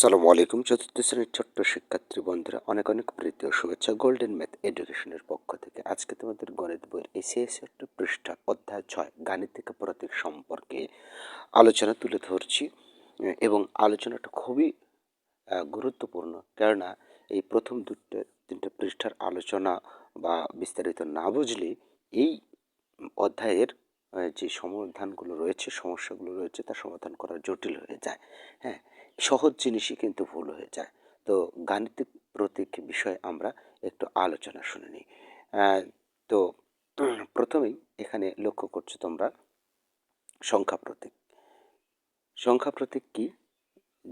সালামু আলাইকুম, চতুর্থ শ্রেণির ছোট্ট শিক্ষার্থী বন্ধুরা। অনেক অনেক প্রীতি ও শুভেচ্ছা। গোল্ডেন ম্যাথ এডুকেশনের পক্ষ থেকে আজকে তোমাদের গণিত বইয়ের এই ছেষট্ট পৃষ্ঠা, অধ্যায় ছয়, গাণিতিক প্রতীক সম্পর্কে আলোচনা তুলে ধরছি। এবং আলোচনাটা খুবই গুরুত্বপূর্ণ। কেননা এই প্রথম দুটো, তিনটে পৃষ্ঠার আলোচনা বা বিস্তারিত না বুঝলে এই অধ্যায়ের যে সমাধানগুলো রয়েছে, সমস্যাগুলো রয়েছে, তা সমাধান করা জটিল হয়ে যায়। হ্যাঁ সহজ জিনিসই কিন্তু ভুল হয়ে যায়। তো গাণিতিক প্রতীক বিষয়ে আমরা একটু আলোচনা শুনে নিই। তো প্রথমেই এখানে লক্ষ্য করছ তোমরা সংখ্যা প্রতীক। সংখ্যা প্রতীক কি?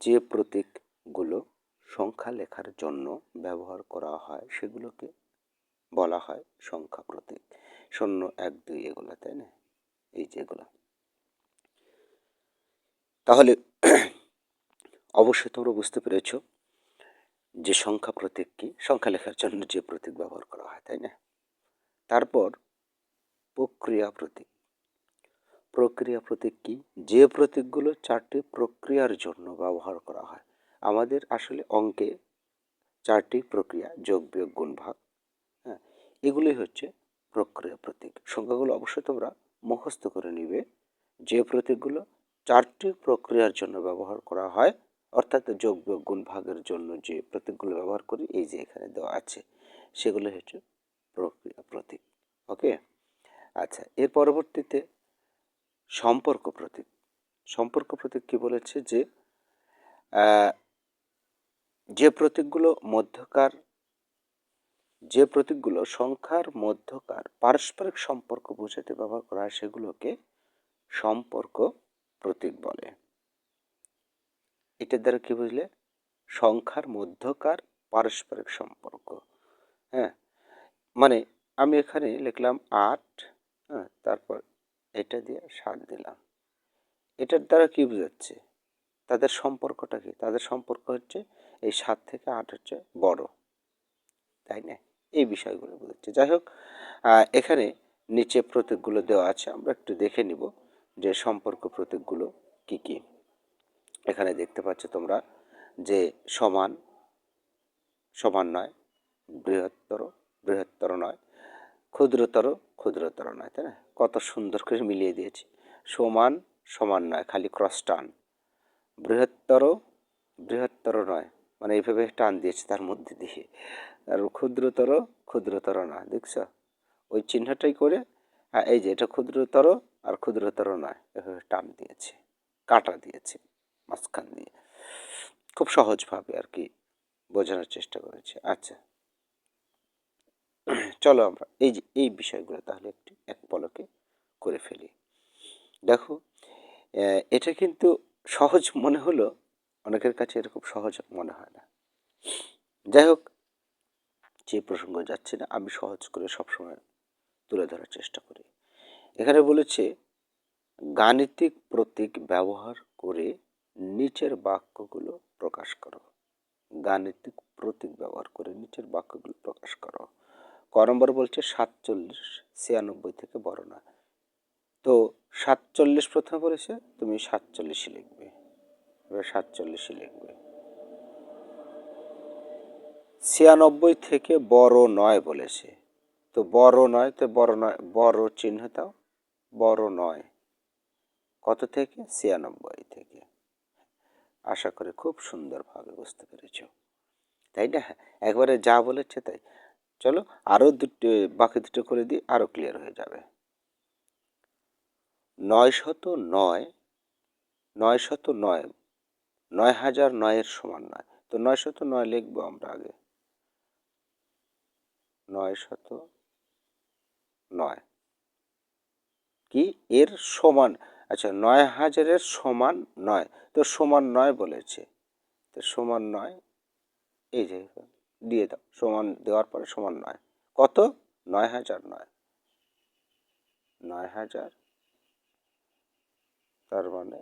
যে প্রতীকগুলো সংখ্যা লেখার জন্য ব্যবহার করা হয় সেগুলোকে বলা হয় সংখ্যা প্রতীক। শূন্য, এক, দুই এগুলো, তাই না? এই যেগুলো তাহলে অবশ্যই তোমরা বুঝতে পেরেছ যে সংখ্যা প্রতীক কি। সংখ্যা লেখার জন্য যে প্রতীক ব্যবহার করা হয়, তাই না? তারপর প্রক্রিয়া প্রতীক। প্রক্রিয়া প্রতীক কি? যে প্রতীকগুলো চারটি প্রক্রিয়ার জন্য ব্যবহার করা হয়। আমাদের আসলে অঙ্কে চারটি প্রক্রিয়া, যোগ, বিয়োগ, গুণ, ভাগ হ্যাঁ এগুলোই হচ্ছে প্রক্রিয়া প্রতীক। সংখ্যাগুলো অবশ্যই তোমরা মুখস্থ করে নিবে। যে প্রতীকগুলো চারটি প্রক্রিয়ার জন্য ব্যবহার করা হয় অর্থাৎ যোগ বিয়োগ গুণ ভাগের জন্য যে প্রতীকগুলো ব্যবহার করি, এই যে এখানে দেওয়া আছে, সেগুলো হচ্ছে প্রক্রিয়া প্রতীক ওকে আচ্ছা এর পরবর্তীতে সম্পর্ক প্রতীক। সম্পর্ক প্রতীক কি বলেছে? যে যে প্রতীকগুলো মধ্যকার, যে প্রতীকগুলো সংখ্যার মধ্যকার পারস্পরিক সম্পর্ক বোঝাতে ব্যবহার করা হয়, সেগুলোকে সম্পর্ক প্রতীক বলে। এটার দ্বারা কি বুঝলে? সংখ্যার মধ্যকার পারস্পরিক সম্পর্ক। হ্যাঁ? মানে আমি এখানে লিখলাম আট হ্যাঁ? তারপর এটা দিয়ে সাত দিলাম। এটার দ্বারা কি বোঝাচ্ছে? তাদের সম্পর্কটা কি? তাদের সম্পর্ক হচ্ছে এই সাত থেকে আট হচ্ছে বড়। তাই না? এই বিষয়গুলো বোঝাচ্ছে। যাই হোক এখানে নিচে প্রতীকগুলো দেওয়া আছে, আমরা একটু দেখে নিব যে সম্পর্ক প্রতীকগুলো কি কী। এখানে দেখতে পাচ্ছ তোমরা যে সমান সমান নয়, বৃহত্তর বৃহত্তর নয়, ক্ষুদ্রতর ক্ষুদ্রতর নয়, তাই না? কত সুন্দর করে মিলিয়ে দিয়েছি। সমান সমান নয়, খালি ক্রস টান। বৃহত্তর বৃহত্তর নয় মানে এইভাবে টান দিয়েছে তার মধ্যে দিয়ে। আর ক্ষুদ্রতর ক্ষুদ্রতর না দেখছ? ওই চিহ্নটাই করে এই যে এটা ক্ষুদ্রতর আর ক্ষুদ্রতর নয়, এভাবে টান দিয়েছে, কাটা দিয়েছে। মাঝখান দিয়ে। খুব সহজভাবে আর কি বোঝানোর চেষ্টা করেছে। আচ্ছা। চলো আমরা এই যে, এই বিষয়গুলো তাহলে একটু, এক পলকে করে ফেলি। দেখো এটা কিন্তু সহজ মনে হলো, অনেকের কাছে এরকম সহজ মনে হয় না। যাই হোক, যে প্রসঙ্গ যাচ্ছে না, আমি সহজ করে সবসময় তুলে ধরার চেষ্টা করি। এখানে বলেছে, গাণিতিক প্রতীক ব্যবহার করে নিচের বাক্যগুলো প্রকাশ করো। গাণিতিক প্রতীক ব্যবহার করে নিচের বাক্যগুলো প্রকাশ করো। ক নম্বর বলছে সাতচল্লিশ, ছিয়ানব্বই থেকে বড় না। তো সাতচল্লিশ প্রথমে বলেছে, তুমি সাতচল্লিশে লিখবে। এবার সাতচল্লিশই লিখবে। ছিয়ানব্বই থেকে বড় নয় বলেছে। তো বড় নয়, তো বড় নয়, বড় চিহ্ন দাও। বড় নয়। কত থেকে? ছিয়ানব্বই থেকে। আশা করি খুব সুন্দরভাবে বুঝতে পেরেছ। তাই না? একবারে যা বলেছে তাই। চলো আরও দুটো, বাকি দুটো করে দিই আরও ক্লিয়ার হয়ে যাবে। নয় শত নয় নয় শত নয় নয় হাজার নয়ের সমান নয়। তো নয় শত নয় লিখব আমরা আগে। নয় শত নয়। কি? এর সমান আচ্ছা নয় হাজারের সমান নয়। তো সমান নয় বলেছে। তো সমান নয়, এই যে দিয়ে দাও, সমান দেওয়ার পরে সমান নয়। কত? নয় হাজার নয়। নয় হাজার, তার মানে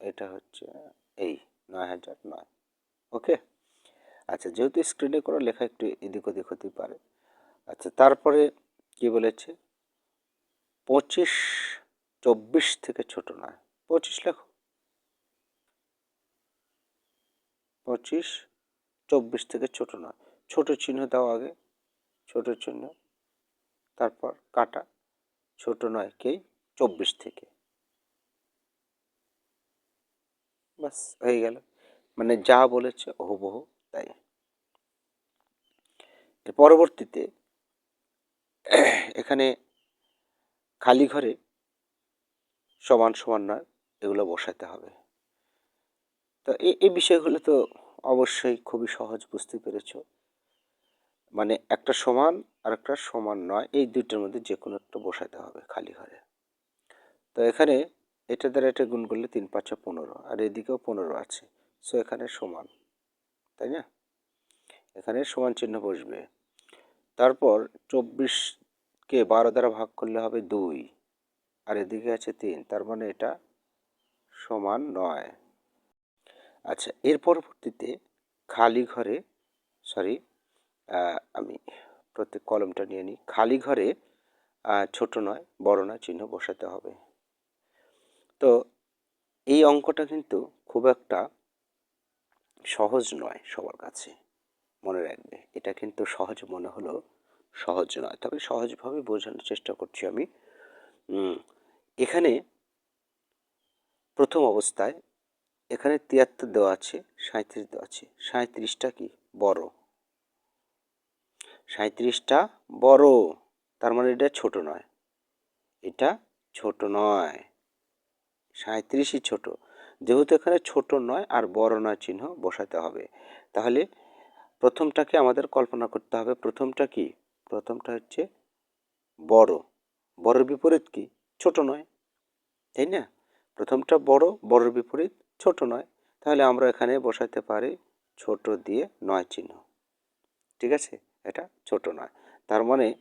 এটা হচ্ছে এই নয় হাজার নয়। ওকে? আচ্ছা যেহেতু স্ক্রিনে করে লেখা একটু এদিক ওদিক হতেই পারে। আচ্ছা তারপরে কি বলেছে? পঁচিশ চব্বিশ থেকে ছোট নয়, পঁচিশ লেখো। পঁচিশ, চব্বিশ থেকে ছোট নয়। ছোট চিহ্ন দাও আগে, ছোট চিহ্ন, তারপর কাটা। ছোট নয় কেই চব্বিশ থেকে। বাস হয়ে গেল। মানে যা বলেছে হুবহু তাই। পরবর্তীতে এখানে খালি ঘরে সমান সমান নয়, এগুলো বসাতে হবে। তো এই এই বিষয়গুলো তো অবশ্যই খুবই সহজ, বুঝতে পেরেছ। মানে একটা সমান আর একটা সমান নয়, এই দুইটার মধ্যে যে কোনো একটা বসাতে হবে খালি ঘরে। তো এখানে এটা দ্বারা এটা গুণ করলে তিন পাঁচে পনেরো, আর এদিকেও পনেরো আছে। সো এখানে সমান, তাই না? এখানে সমান চিহ্ন বসবে। তারপর চব্বিশকে বারো দ্বারা ভাগ করলে হবে দুই। আর এদিকে আছে তিন, তার মানে এটা সমান নয়। আচ্ছা এর পরবর্তীতে খালি ঘরে সরি আমি প্রত্যেক কলমটা নিয়ে নিই। খালি ঘরে ছোট নয়, বড় নয়, চিহ্ন বসাতে হবে। তো এই অঙ্কটা কিন্তু খুব একটা সহজ নয় সবার কাছে, মনে রাখবে। এটা কিন্তু সহজ মনে হলো সহজ নয়। তবে সহজভাবে বোঝানোর চেষ্টা করছি আমি। এখানে প্রথম অবস্থায় এখানে তিয়াত্তর দেওয়া আছে সাঁত্রিশ দেওয়া আছে। সাঁত্রিশটা কি? বড়। সাঁত্রিশটা বড়, তার মানে এটা ছোট নয়। এটা ছোট নয়। সাঁত্রিশই ছোট। যেহেতু এখানে ছোট নয় আর বড় নয় চিহ্ন বসাতে হবে, তাহলে প্রথমটাকে আমাদের কল্পনা করতে হবে। প্রথমটা কি? প্রথমটা হচ্ছে বড়। বড়র বিপরীত কি? ছোট নয়, তাই না? প্রথমটা বড়, বড়র বিপরীত, ছোট নয়। তাহলে আমরা এখানে বসাতে পারি ছোট দিয়ে নয় চিহ্ন। ঠিক আছে? এটা ছোট নয়। তার মানে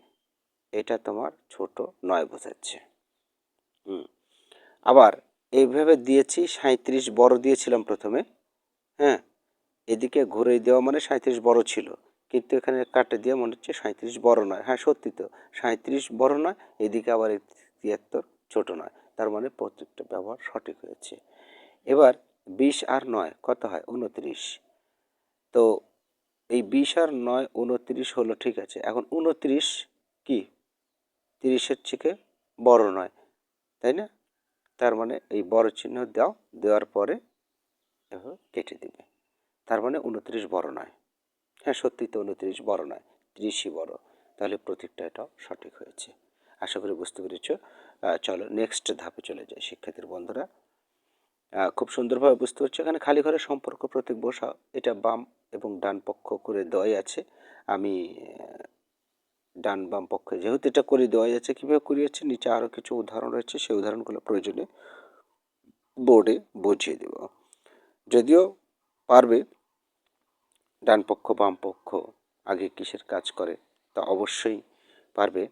এটা তোমার ছোট নয় বোঝাচ্ছে। হুম। আবার এইভাবে দিয়েছি সাঁত্রিশ বড় দিয়েছিলাম প্রথমে। হ্যাঁ? এদিকে ঘুরে দেওয়া মানে সাঁত্রিশ বড় ছিল। কিন্তু এখানে কাটে দিয়ে মনে হচ্ছে সাঁত্রিশ বড় নয়। হ্যাঁ সত্যি তো। সাঁত্রিশ বড় নয়, এদিকে আবার তিয়াত্তর, ছোট নয়। তার মানে প্রত্যেকটা ব্যবহার সঠিক হয়েছে। এবার বিশ আর নয়, কত হয়? উনত্রিশ তো এই বিশ আর নয় উনত্রিশ হলো ঠিক আছে। এখন উনত্রিশ কি? তিরিশের থেকে বড় নয়, তাই না? তার মানে এই বড় চিহ্ন দাও, দেওয়ার পরে এভাবে কেটে দিবে। তার মানে উনত্রিশ বড় নয়। হ্যাঁ সত্যি তো উনত্রিশ বড় নয়, ত্রিশই বড়। তাহলে প্রতীকটা এটাও সঠিক হয়েছে। আশা করি বুঝতে পেরেছ। চলো নেক্সট ধাপে চলে যাই, শিক্ষার্থীর বন্ধুরা। খুব সুন্দরভাবে বুঝতে পারছ, এখানে খালি ঘরের সম্পর্ক প্রতীক বসা, এটা বাম এবং ডান পক্ষ করে দেওয়াই আছে। আমি ডান বাম পক্ষে যেহেতু এটা করে দেওয়াই আছে, কীভাবে করিয়েছে নিচে আরও কিছু উদাহরণ রয়েছে, সেই উদাহরণগুলো প্রয়োজনে বোর্ডে বুঝিয়ে দেব। যদিও পারবে, ডান পক্ষ, বাম পক্ষ আগে কিসের কাজ করে, তা অবশ্যই পারবে।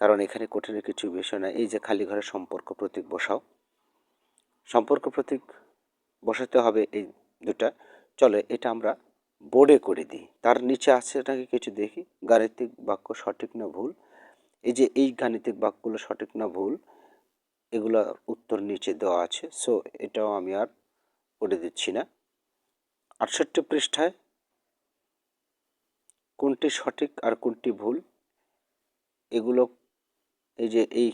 কারণ এখানে কঠিনের কিছু বিষয় না এই যে খালি ঘরে সম্পর্ক প্রতীক বসাও। সম্পর্ক প্রতীক বসাতে হবে এই দুটা। চলে এটা আমরা বোর্ডে করে দিই। তার নিচে আছে নাকি কিছু দেখি। গাণিতিক বাক্য সঠিক না ভুল? এই যে এই গাণিতিক বাক্যগুলো সঠিক না ভুল, এগুলো উত্তর নিচে দেওয়া আছে। সো এটাও আমি আর করে দিচ্ছি না। আটষট্টি পৃষ্ঠায় কোনটি সঠিক আর কোনটি ভুল, এগুলো এই যে এই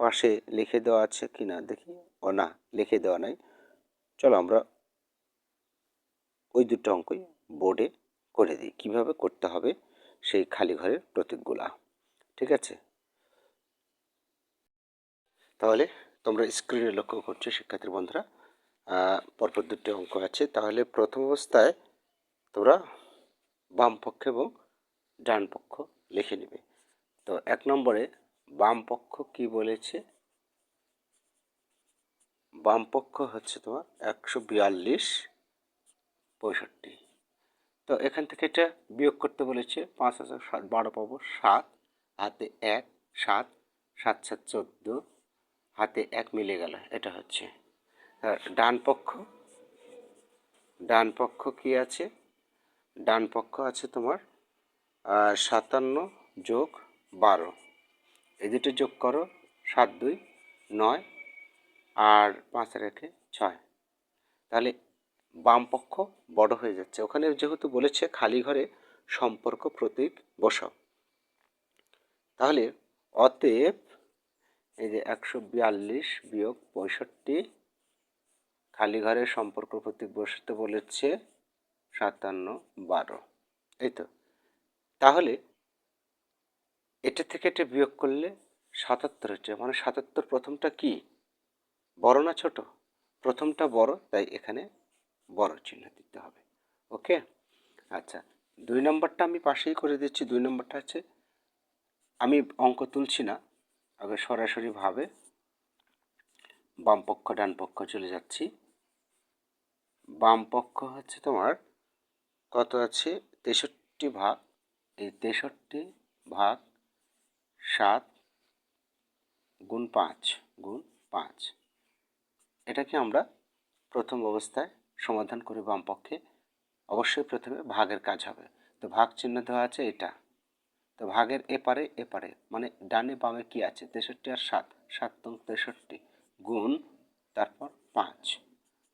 পাশে লিখে দেওয়া আছে কি না দেখি? ও না, লিখে দেওয়া নাই। চলো আমরা ওই দুটো অঙ্কই বোর্ডে করে দিই। কীভাবে করতে হবে সেই খালি ঘরের প্রতীকগুলা, ঠিক আছে? তাহলে তোমরা স্ক্রিনে লক্ষ্য করছ শিক্ষার্থীর বন্ধুরা। পরপর দুটি অঙ্ক আছে। তাহলে প্রথম অবস্থায় তোমরা বাম পক্ষ এবং ডান পক্ষ লিখে নেবে। তো এক নম্বরে বাম পক্ষ কি বলেছে? বাম পক্ষ হচ্ছে তোমার একশো বিয়াল্লিশ, পঁয়ষট্টি। তো এখান থেকে এটা বিয়োগ করতে বলেছে পাঁচ হাজার সাত, বারো পাবো, সাত। হাতে এক, সাত সাত সাত, চোদ্দ। হাতে এক মিলে গেল, এটা হচ্ছে। ডান পক্ষ ডান পক্ষ কি আছে? ডান পক্ষ আছে তোমার সাতান্ন যোগ বারো। এই দুটো যোগ করো, সাত, দুই, নয় আর পাঁচ রেখে ছয়। তাহলে বাম পক্ষ বড় হয়ে যাচ্ছে। ওখানে যেহেতু বলেছে খালি ঘরে সম্পর্ক প্রতীক বসাও। তাহলে অতএব এই যে একশো বিয়াল্লিশ বিয়োগ পঁয়ষট্টি, খালি ঘরের সম্পর্ক প্রতীক বসাতে বলেছে সাতান্ন বারো। এই তো। তাহলে এটা থেকে এটা বিয়োগ করলে সাতাত্তর হচ্ছে মানে সাতাত্তর প্রথমটা কি? বড় না ছোট? প্রথমটা বড়, তাই এখানে বড় চিহ্ন দিতে হবে। ওকে? আচ্ছা দুই নম্বরটা আমি পাশেই করে দিচ্ছি। দুই নম্বরটা হচ্ছে, আমি অঙ্ক তুলছি না, আগে সরাসরিভাবে বাম পক্ষ, ডান পক্ষ চলে যাচ্ছি। বাম পক্ষ হচ্ছে তোমার কত আছে? তেষট্টি ভাগ, এই তেষট্টি ভাগ সাত গুণ পাঁচ গুণ পাঁচ। এটাকে আমরা প্রথম অবস্থায় সমাধান করি বাম পক্ষে অবশ্যই প্রথমে ভাগের কাজ হবে। তো ভাগ চিহ্ন দেওয়া আছে এটা। তো ভাগের এপারে এপারে মানে ডানে বামে কি আছে? তেষট্টি আর সাত। সাত নং তেষট্টি গুণ তারপর পাঁচ।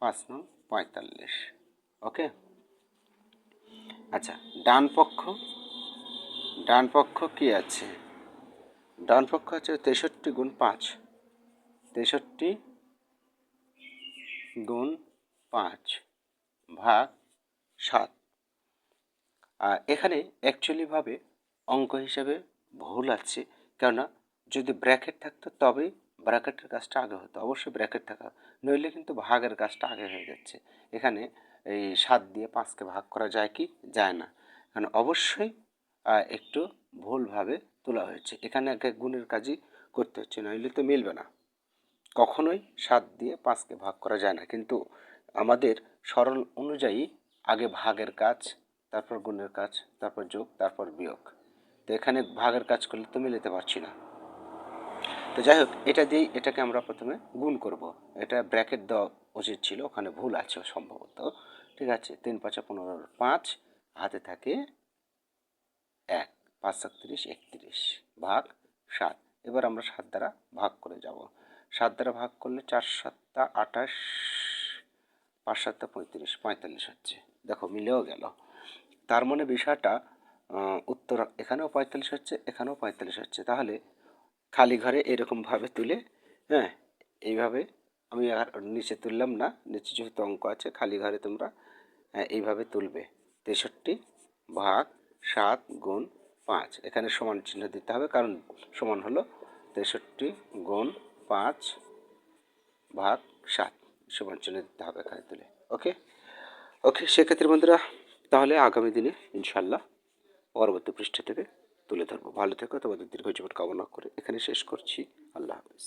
পাঁচ নং পঁয়তাল্লিশ। ওকে? আচ্ছা ডান পক্ষ ডান পক্ষ কি আছে? ডান পক্ষ আছে তেষট্টি গুণ পাঁচ। তেষট্টি গুণ পাঁচ ভাগ সাত। আর এখানে অ্যাকচুয়ালিভাবে অঙ্ক হিসাবে ভুল আছে, কেননা যদি ব্র্যাকেট থাকতো তবেই ব্র্যাকেটের কাজটা আগে হতো, অবশ্যই ব্র্যাকেট থাকা, নইলে কিন্তু ভাগের কাজটা আগে হয়ে যাচ্ছে। এখানে এই সাত দিয়ে পাঁচকে ভাগ করা যায় কি? যায় না। এখানে অবশ্যই একটু ভুলভাবে তোলা হয়েছে। এখানে আগে গুণের কাজই করতে হচ্ছে নইলে তো মিলবে না। কখনোই সাত দিয়ে পাঁচকে ভাগ করা যায় না। কিন্তু আমাদের সরল অনুযায়ী আগে ভাগের কাজ, তারপর গুণের কাজ, তারপর যোগ, তারপর বিয়োগ। তো এখানে ভাগের কাজ করলে তো মিলাতে পারছি না। তো যাই হোক, এটা দিয়েই এটাকে আমরা প্রথমে গুণ করব। এটা ব্র্যাকেট দেওয়া উচিত ছিল, ওখানে ভুল আছে সম্ভবত। ঠিক আছে, তিন পাঁচা পনেরো, পাঁচ, হাতে থাকে এক। পাঁচ সাতত্রিশ একত্রিশ ভাগ সাত। এবার আমরা সাত দ্বারা ভাগ করে যাব। সাত দ্বারা ভাগ করলে চার সাতটা আঠাশ পাঁচ সাতটা পঁয়ত্রিশ পঁয়তাল্লিশ হচ্ছে। দেখো মিলেও গেল। তার মানে বিষয়টা উত্তর এখানেও পঁয়তাল্লিশ হচ্ছে এখানেও পঁয়তাল্লিশ হচ্ছে। তাহলে খালি ঘরে এরকমভাবে তুলে হ্যাঁ এইভাবে আমি আর নিচে তুললাম না নিচে যেহেতু অঙ্ক আছে খালি ঘরে তোমরা হ্যাঁ, এইভাবে তুলবে। তেষট্টি ভাগ সাত গুণ পাঁচ। এখানে সমান চিহ্ন দিতে হবে, কারণ সমান হলো তেষট্টি গুণ পাঁচ ভাগ সাত। সমান চিহ্ন দিতে হবে এখানে তুলে ওকে? ওকে, সেক্ষেত্রে বন্ধুরা, তাহলে আগামী দিনে ইনশাল্লাহ পরবর্তী পৃষ্ঠা থেকে তুলে ধরবো। ভালো থেকো, তোমাদের দীর্ঘ জীবন কামনা করে এখানে শেষ করছি। আল্লাহ হাফিজ।